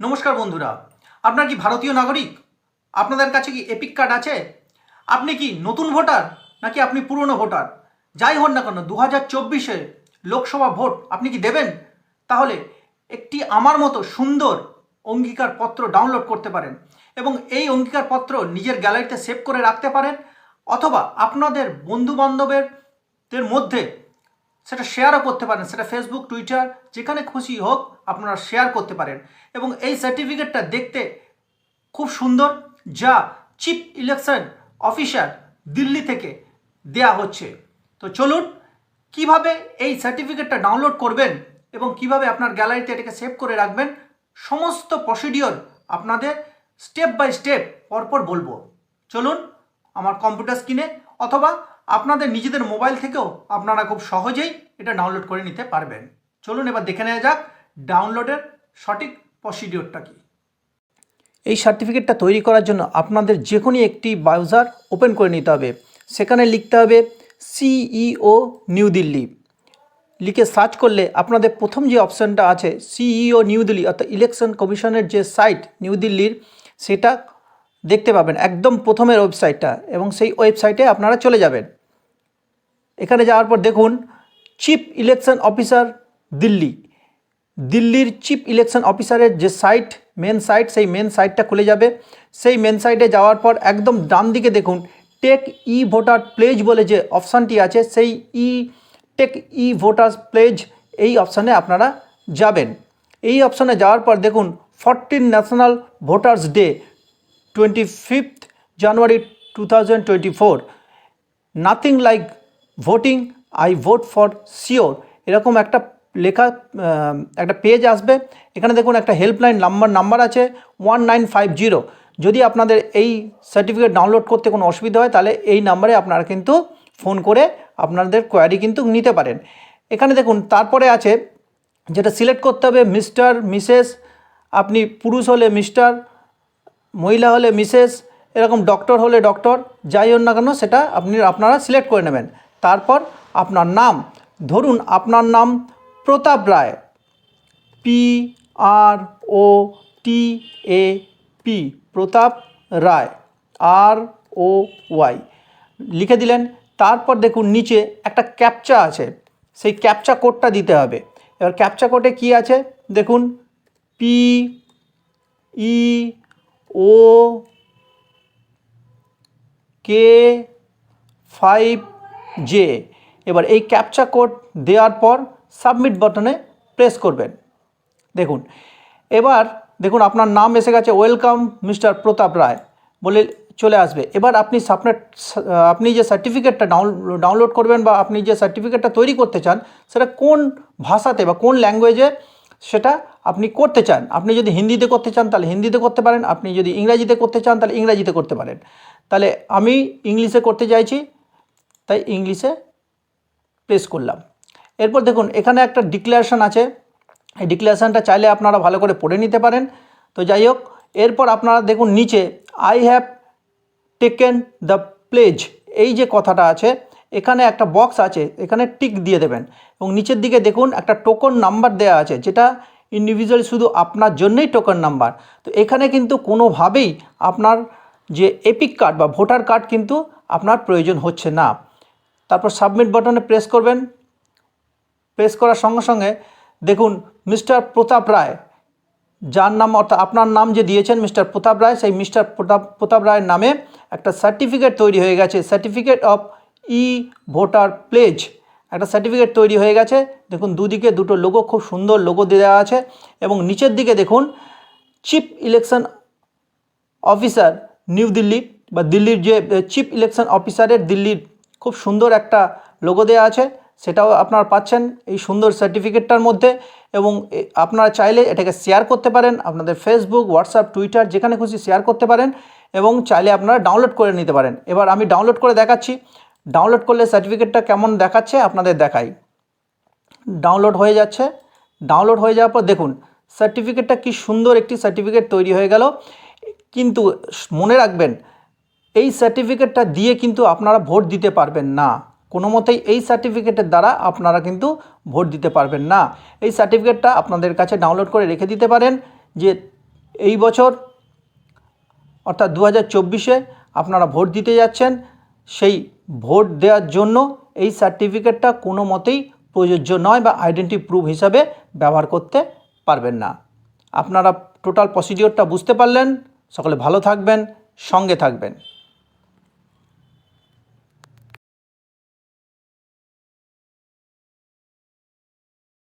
নমস্কার বন্ধুরা, আপনার কি ভারতীয় নাগরিক? আপনাদের কাছে কি এপিক কার্ড আছে? আপনি কি নতুন ভোটার নাকি আপনি পুরনো ভোটার? যাই হন না কেন দু হাজার চব্বিশে লোকসভা ভোট আপনি কি দেবেন? তাহলে একটি আমার মতো সুন্দর অঙ্গীকার পত্র ডাউনলোড করতে পারেন এবং এই অঙ্গীকার পত্র নিজের গ্যালারিতে সেভ করে রাখতে পারেন অথবা আপনাদের বন্ধু বান্ধবের মধ্যে সেটা শেয়ারও করতে পারেন, সেটা ফেসবুক টুইটার যেখানে খুশি হোক আপনারা শেয়ার করতে পারেন। এবং এই সার্টিফিকেটটা দেখতে খুব সুন্দর, যা চিফ ইলেকশন অফিসার দিল্লি থেকে দেয়া হচ্ছে। তো চলুন, কীভাবে এই সার্টিফিকেটটা ডাউনলোড করবেন এবং কীভাবে আপনার গ্যালারিতে এটাকে সেভ করে রাখবেন, সমস্ত প্রসিডিওর আপনাদের স্টেপ বাই স্টেপ পরপর বলব। চলুন, আমার কম্পিউটার স্ক্রিনে অথবা আপনাদের নিজেদের মোবাইল থেকেও আপনারা খুব সহজেই এটা ডাউনলোড করে নিতে পারবেন। চলুন এবার দেখে নেওয়া যাক ডাউনলোডের সঠিক প্রসিডিওরটা কী। এই সার্টিফিকেটটা তৈরি করার জন্য আপনাদের যে কোনো একটি ব্রাউজার ওপেন করে নিতে হবে। সেখানে লিখতে হবে সিইও নিউ দিল্লি লিখে সার্চ করলে আপনাদের প্রথম যে অপশানটা আছে সিইও নিউ দিল্লি অর্থাৎ ইলেকশন কমিশনের যে সাইট নিউ দিল্লির সেটা দেখতে পাবেন একদম প্রথমের ওয়েবসাইটটা এবং সেই ওয়েবসাইটে আপনারা চলে যাবেন। এখানে যাওয়ার পর দেখুন চিফ ইলেকশন অফিসার দিল্লি। দিল্লির চিফ ইলেকশন অফিসারের যে সাইট মেন সাইট সেই মেন সাইটটা খুলে যাবে। সেই মেন সাইটে যাওয়ার পর একদম ডান দিকে দেখুন টেক ই ভোটার প্লেজ বলে যে অপশানটি আছে, সেই ই টেক ই ভোটার্স প্লেজ এই অপশানে আপনারা যাবেন। এই অপশানে যাওয়ার পর দেখুন fourteen national voters day twenty fifth January two thousand twenty four nothing like voting I vote for sure এরকম একটা লেখা একটা পেজ আসবে। এখানে দেখুন একটা হেল্পলাইন নাম্বার নাম্বার আছে ওয়ান নাইন ফাইভ জিরো যদি আপনাদের এই সার্টিফিকেট ডাউনলোড করতে কোনো অসুবিধা হয়, তাহলে এই নাম্বারে আপনারা কিন্তু ফোন করে আপনাদের কোয়ারি কিন্তু নিতে পারেন। এখানে দেখুন, তারপরে আছে, যেটা সিলেক্ট করতে হবে মিস্টার মিসেস আপনি পুরুষ হলে মিস্টার মহিলা হলে মিসেস, এরকম ডক্টর হলে ডক্টর যাই হোক না কেন সেটা আপনি, আপনারা সিলেক্ট করে নেবেন। তারপর আপনার নাম, ধরুন আপনার নাম Pratap Roy P R O T A P Pratap Roy R O Y লিখে দিলেন। তারপর দেখুন নিচে একটা ক্যাপচা আছে, সেই ক্যাপচা কোডটা দিতে হবে। এবার ক্যাপচা কোডে কি আছে? দেখুন P E O K five J. এবার এই ক্যাপচা কোড দেওয়ার পর সাবমিট বাটনে প্রেস করবেন। দেখুন, এবার দেখুন আপনার নাম এসে গেছে। ওয়েলকাম মিস্টার প্রতাপ রায় বলে চলে আসবে। এবার আপনি আপনার আপনি যে সার্টিফিকেটটা ডাউনলোড করবেন বা আপনি যে সার্টিফিকেটটা তৈরি করতে চান, সেটা কোন ভাষাতে বা কোন ল্যাঙ্গুয়েজে সেটা আপনি করতে চান, আপনি যদি হিন্দিতে করতে চান তাহলে হিন্দিতে করতে পারেন, আপনি যদি ইংরাজিতে করতে চান তাহলে ইংরাজিতে করতে পারেন। তাহলে আমি ইংলিশে করতে চাইছি, তাই ইংলিশে প্রেস করলাম। এরপর দেখুন, এখানে একটা ডিক্লারেশন আছে। এই ডিক্লারেশনটা চাইলে আপনারা ভালো করে পড়ে নিতে পারেন। তো যাই হোক, এরপর আপনারা দেখুন নিচে I have taken the pledge এই যে কথাটা আছে, এখানে একটা বক্স আছে, এখানে টিক দিয়ে দেবেন। এবং নিচের দিকে দেখুন, একটা টোকন নাম্বার দেওয়া আছে, যেটা ইন্ডিভিজুয়াল শুধু আপনার জন্যই টোকন নাম্বার তো এখানে কিন্তু কোনোভাবেই আপনার যে এপিক কার্ড বা ভোটার কার্ড কিন্তু আপনার প্রয়োজন হচ্ছে না। তারপর সাবমিট বাটনে প্রেস করবেন। প্রেস করার সঙ্গে সঙ্গে দেখুন মিস্টার প্রতাপ রায়, যার নাম অর্থাৎ আপনার নাম যে দিয়েছেন মিস্টার প্রতাপ রায়, সেই মিস্টার প্রতাপ প্রতাপ রায়ের নামে একটা সার্টিফিকেট তৈরি হয়ে গেছে। Certificate of e voter pledge একটা সার্টিফিকেট তৈরি হয়ে গেছে। দেখুন, দুদিকে দুটো লোগো খুব সুন্দর লোগো দেওয়া আছে এবং নিচের দিকে দেখুন chief election officer New Delhi বা দিল্লির যে চিফ ইলেকশন অফিসারের দিল্লির খুব সুন্দর একটা লোগো দেওয়া আছে। সেটাও আপনারা পাচ্ছেন এই সুন্দর সার্টিফিকেটটার মধ্যে এবং আপনারা চাইলে এটাকে শেয়ার করতে পারেন আপনাদের ফেসবুক হোয়াটসঅ্যাপ টুইটার যেখানে খুশি শেয়ার করতে পারেন এবং চাইলে আপনারা ডাউনলোড করে নিতে পারেন। এবার আমি ডাউনলোড করে দেখাচ্ছি। ডাউনলোড করলে সার্টিফিকেটটা কেমন দেখাচ্ছে আপনাদের দেখাই। ডাউনলোড হয়ে যাচ্ছে। ডাউনলোড হয়ে যাওয়ার পর দেখুন সার্টিফিকেটটা কি সুন্দর একটি সার্টিফিকেট তৈরি হয়ে গেল। কিন্তু মনে রাখবেন, এই সার্টিফিকেটটা দিয়ে কিন্তু আপনারা ভোট দিতে পারবেন না। কোনো মতেই এই সার্টিফিকেটের দ্বারা আপনারা কিন্তু ভোট দিতে পারবেন না। এই সার্টিফিকেটটা আপনাদের কাছে ডাউনলোড করে রেখে দিতে পারেন যে এই বছর অর্থাৎ দু হাজার আপনারা ভোট দিতে যাচ্ছেন, সেই ভোট দেওয়ার জন্য এই সার্টিফিকেটটা কোনো মতেই প্রযোজ্য নয় বা আইডেন্টি প্রুফ হিসাবে ব্যবহার করতে পারবেন না। আপনারা টোটাল প্রসিডিওরটা বুঝতে পারলেন। সকলে ভালো থাকবেন, সঙ্গে থাকবেন।